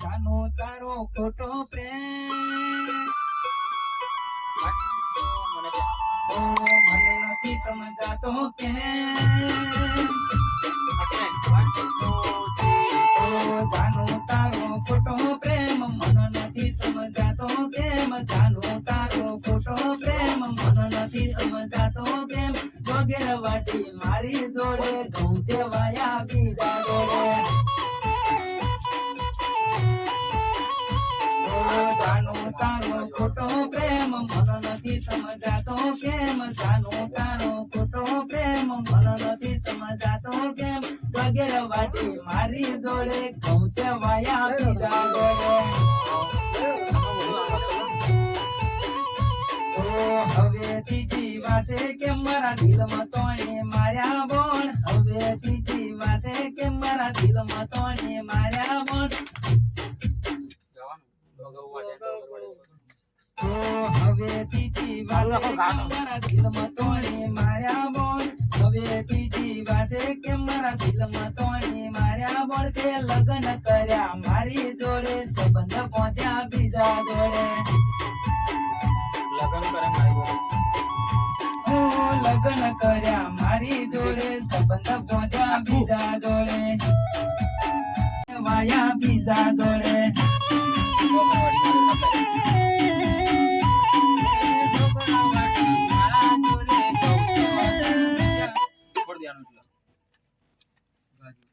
જાનો તારો ખોટો પ્રેમ મને ત્યાં ઓ મને નથી સમજાતો કે ઓ જાનો તારો ખોટો પ્રેમ મન નથી સમજાતો કેમ જાનો તારો ખોટો પ્રેમ મન નથી સમજાતો કેમ વગેરે વાટી મારી જોડે ઘઉં તેવાયા બીજા જોડે તારો ખોટો પ્રેમ મન નથી સમજાતો કેમ? જાનો તારો ખોટો પ્રેમ મન નથી સમજાતો કેમ? વગેરે વાટી મારી દોડે ઘઉં તેવાયા બીજા દોડે હવે ત્રીજી વાસે કે મારા દિલમાં તોણે માર્યા બોણ હવે ત્રીજી વાસે કે મારા દિલમાં તોણે માર્યા બોણ હવે ત્રીજી વાસે કે મારા દિલમાં તોણે માર્યા બોણ હવે ત્રીજી વાસે કે મારા દિલમાં તોણે માર્યા બોણ તે લગ્ન કર્યા મારી જોડે સંબંધ પહોંચ્યા બીજા જોડે. લગન કરે મારી જોડે. લગ્ન કર્યા મારી જોડે સંબંધ પહોંચ્યા બીજા જોડે. વાયા બીજા જોડે. રૂપિયાનું છે ગાજર